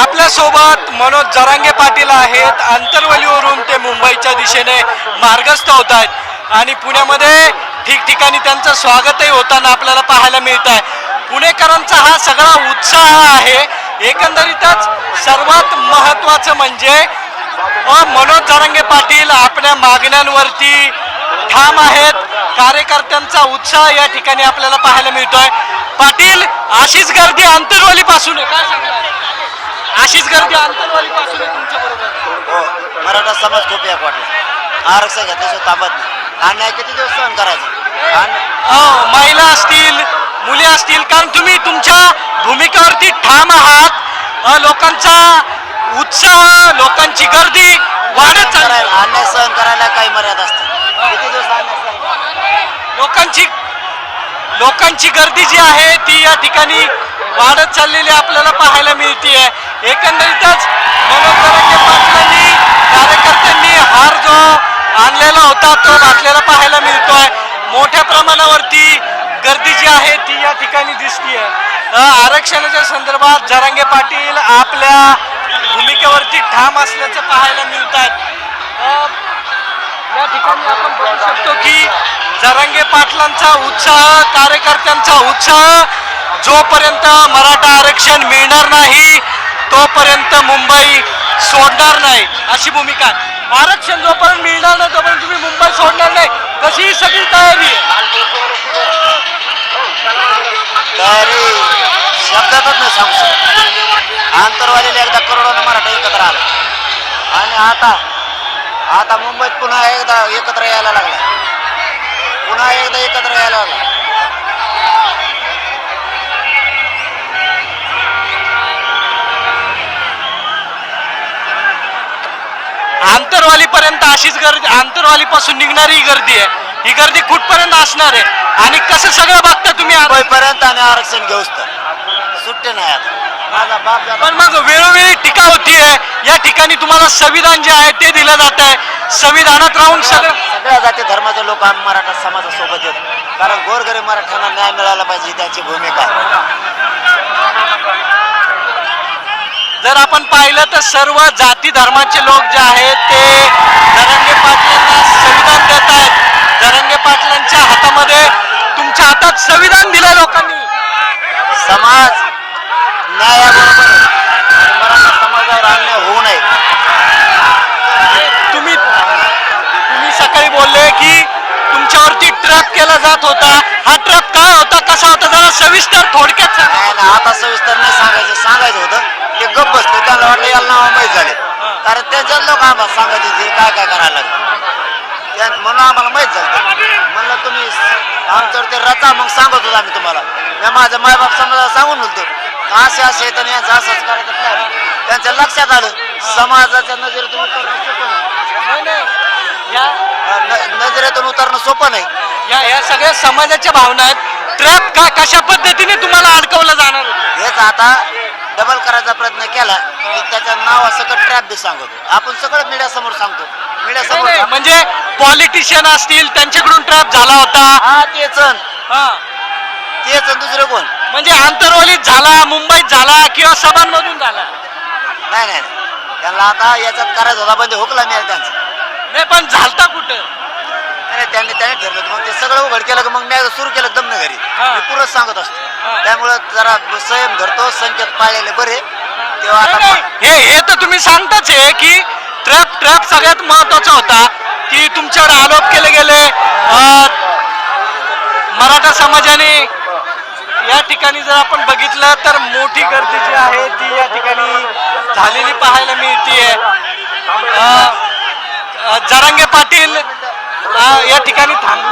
आपल्यासोबत मनोज जरांगे पाटील आहेत. आंतरवलीवरून ते मुंबईच्या दिशेने मार्गस्थ होत आहेत. आणि पुण्यामध्ये ठिकठिकाणी त्यांचं स्वागतही होताना आपल्याला पाहायला मिळत आहे पुणेकरांचा हा सगळा उत्साह आहे. एकंदरीतच सर्वात महत्त्वाचं म्हणजे मनोज जरांगे पाटील आपल्या मागण्यांवरती ठाम आहेत. कार्यकर्त्यांचा उत्साह या ठिकाणी आपल्याला पाहायला मिळतोय. पाटील अशीच गर्दी आंतरवाली पासून आहे. काय सांगणार? अशीच गर्दी आंतरवाली पासून तुमच्या बरोबर. हो मराठा समाज खूप एक वाटला. आरक्षण घेतल्याशिवाय थांबत नाही. अन्याय किती दिवस सहन करायचा? अ, महिला असतील मुली असतील कारण तुम्ही तुमच्या भूमिकेवरती ठाम आहात. लोकांचा उत्साह लोकांची गर्दी वाढत अन्याय सहन करायला काही मर्यादा असते किती दिवस? लोकांची लोकांची गर्दी जी आहे ती या ठिकाणी वाढत चाललेली आपल्याला पाहायला मिळतीये. एकंदरीतच मनोज जरांगे पाटलांनी कार्यकर्त्यांनी हार जो आणलेला होता तो घातलेला पाहायला मिळतोय. मोठ्या प्रमाणावरती गर्दी जी आहे ती या ठिकाणी दिसतीये. आरक्षणाच्या संदर्भात जरांगे पाटील आपल्या भूमिकेवरती ठाम असल्याचं पाहायला मिळत या ठिकाणी आपण बघू शकतो की जरांगे पाटलांचा उत्साह कार्यकर्त्यांचा उत्साह जोपर्यंत मराठा आरक्षण मिळणार नाही तोपर्यंत मुंबई सोडणार नाही. अशी भूमिका आरक्षण जोपर्यंत मिळणार नाही तोपर्यंत तुम्ही मुंबई सोडणार नाही. तशी ही सगळी तयारी तयारी शब्दातच नाही सांगू शकत. आंतरवालीला एकदा करोडोनं मराठा एकत्र आला. आणि आता आता मुंबईत पुन्हा एकदा एकत्र यायला लागला. पुन्हा एकदा एकत्र यायला लागला. आंतरवाली पर्यंत अशीच गर्दी आंतरवाली पासून निघणारी ही गर्दी आहे. ही गर्दी कुठपर्यंत असणार आहे? आणि कसं सगळं बघता तुम्ही? मुंबईपर्यंत आणि आरक्षण घेऊच तर सुट्टे नाही आता. पण मग वेळोवेळी टीका होतीये या ठिकाणी तुम्हाला संविधान जे आहे ते दिलं जात आहे. संविधानात राहून सगळं सगळ्या जाती धर्माचे लोक आम्ही मराठा समाजासोबत येतो कारण गोरगरीब मराठ्यांना न्याय मिळाला पाहिजे त्यांची भूमिका आहे. जर आपण पाहिलं तर सर्व जाती धर्माचे लोक जे आहेत ते जरंगे पाटलांना संविधान देत आहेत. जरंगे पाटलांच्या हातामध्ये तुमच्या हातात संविधान दिलं लोकांनी. समाज न्यायाबरोबर आहे. आणि मराठा समाजावर अन्याय होऊ नये. तुम्ही तुम्ही सकाळी बोलले की तुमच्यावरती ट्रक केला जात होता. हा ट्रक काय होता? कसा होता? जरा सविस्तर थोडक्यात सांगा. नाही ना आता सविस्तर नाही सांगायचं. सांगायचं होतं. ते गप्प बसले. त्यांना वाटलं याला नाव माहीत झाले. कारण त्यांच्याच लोक आम्हाला सांगायचे जे काय काय करायला लागलं. त्या- म्हणून आम्हाला माहीत झालं. म्हणलं तुम्ही आमच्यावर ते रचा मग सांगत होतो आम्ही तुम्हाला. मी माझ्या मायबाप समाजाला सांगून होतो आहेत आणि यांचं असंच करायचं plan. त्यांच्या लक्षात आलं. समाजाच्या नजरेतून उतरणं सोपं नाही. नजरेतून उतरणं सोपं नाही. या या सगळ्या समाजाच्या भावना आहेत. ट्रॅप का कशा पद्धतीने तुम्हाला अडकवलं जाणार? हेच आता डबल करायचा प्रयत्न केला की त्याच्या नावासकट ट्रॅप बी सांगतो. आपण सगळं मीडिया समोर सांगतो मीडिया समोर. म्हणजे पॉलिटिशियन असतील त्यांच्याकडून ट्रॅप झाला होता. हा तेच हा. तेच दुसरं कोण? म्हणजे आंतरवलीत झाला मुंबईत झाला किंवा सभांमधून झाला नाही नाही नाही. त्यांना आता याच्यात करायचं होता पण ते हुकला नाही त्यांचं नाही पण झालता कुठं नाही, त्यांनी त्यांनी ठरलं होतं. मग ते सगळं उघड केलं की मग मी सुरू केलं दमन घरी हा. मी पुरंच सांगत हा. असतो त्यामुळं जरा संयम धरतो संकेत पाळलेले बरे तेव्हा नाही, आता नाही. हे हे तर तुम्ही सांगताच आहे की ट्रॅप ट्रॅप सगळ्यात महत्त्वाचा होता की तुमच्यावर आरोप केले गेले अं, मराठा समाजाने या ठिकाणी जर आपण बघितलं तर मोठी गर्दी जी आहे ती या ठिकाणी झालेली पाहायला मिळतीये. जरांगे पाटील या ठिकाणी थांब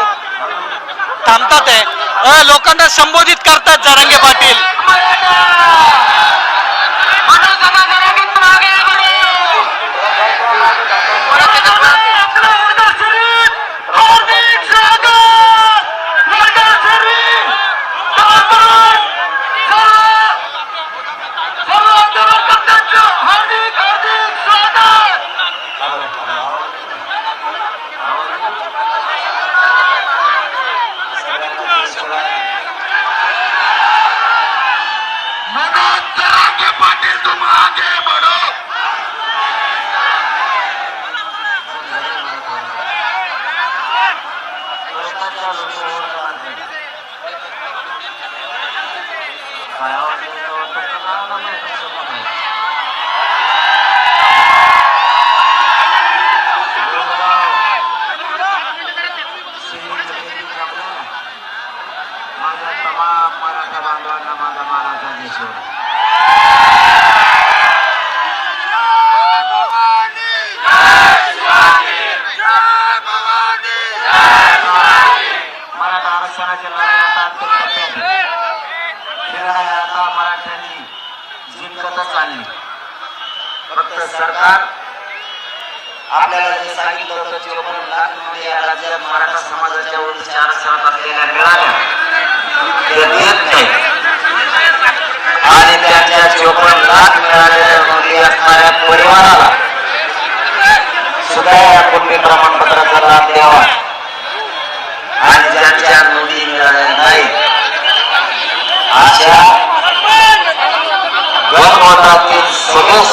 थांबतात आहे. लोकांना संबोधित करतात जरांगे पाटील. चालली फक्त सरकार आपल्याला जे सांगितलं होतं चोपन्न लाख रुपये या राज्यात मराठा समाजाच्या ओळीच्या आरक्षणात असलेल्या मिळाल्या देत नाही आणि त्यांच्या चोपन्न लाख मिळालेल्या नोंदी असणाऱ्या परिवाराला सुद्धा या कुटुंबी प्रमाणपत्राचा लाभ द्यावा. आणि ज्यांच्या नोंदी मिळाल्या नाही अशा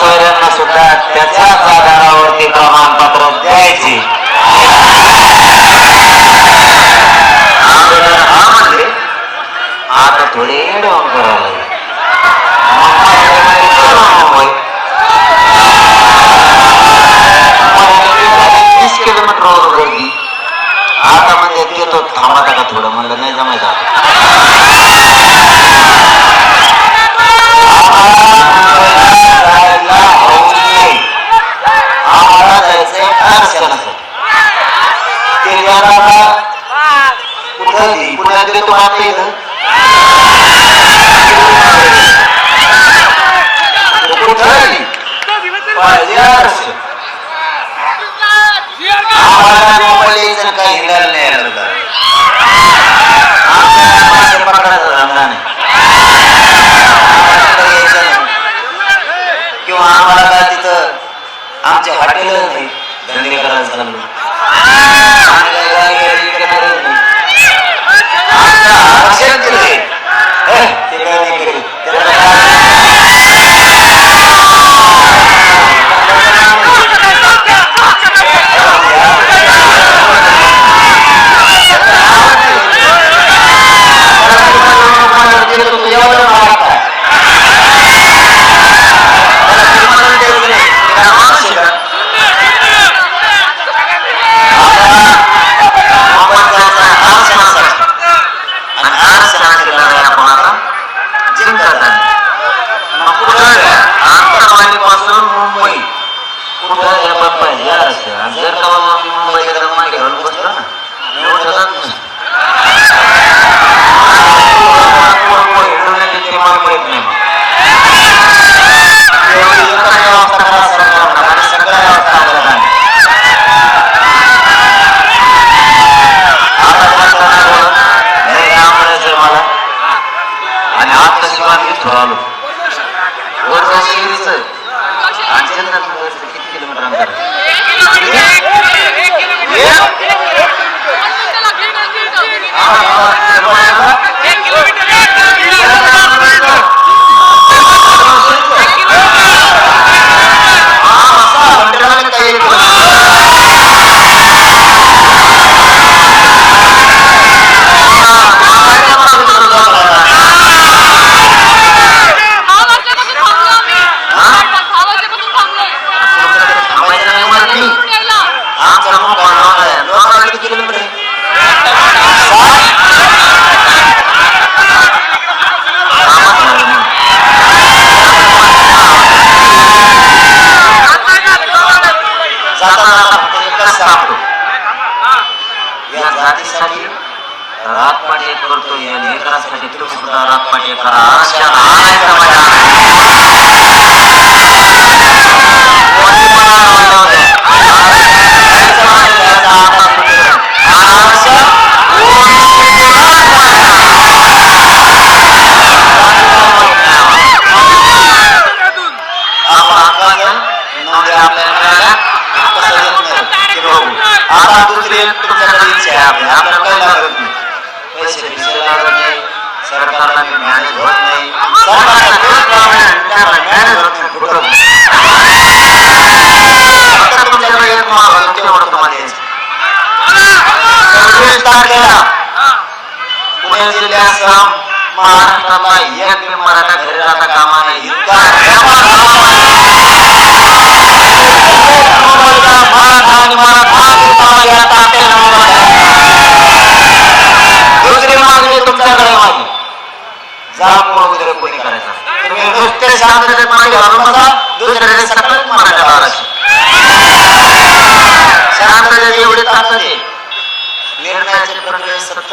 सोयऱ्यांना सुद्धा त्याच्याच आधारावरती प्रमाणपत्र द्यायचे. अगोदर हा म्हणले आता थोडे एडवण घरासाठी तुम्ही म्हणजे सुद्धा राखपाटे करा आरक्षण आहे लागलेला. पुणे जिल्ह्यात महाराष्ट्राला एक मराठा घरी राहता कामा नाही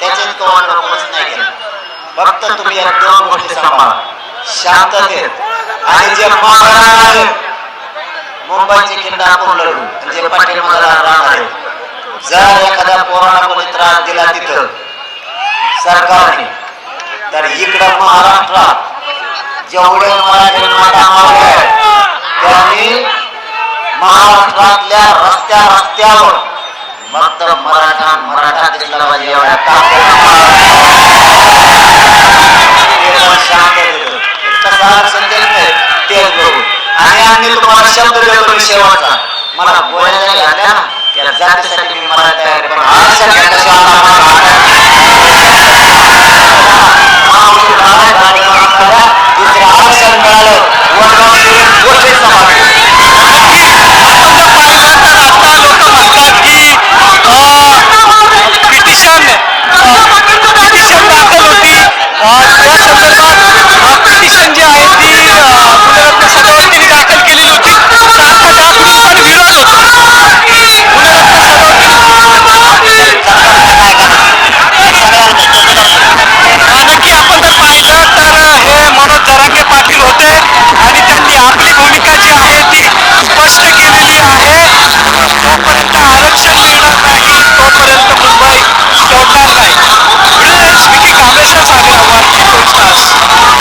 कातच तो नाही केलं फक्त तुम्ही या दोन गोष्टी सांभाळा शांततेत आणि जे आपण लढू जे पाटील मला राहणार जर एखाद्या पोराला कोणी त्रास दिला तिथं सरकारने. तर इकडं महाराष्ट्रात जेवढे मराठी महाराष्ट्रातल्या रस्त्या रस्त्यावर. मात्र मराठा मराठा दिसला पाहिजे एवढ्या मला बोलायला घाल्या ना. त्या जातीसाठी मी मराठा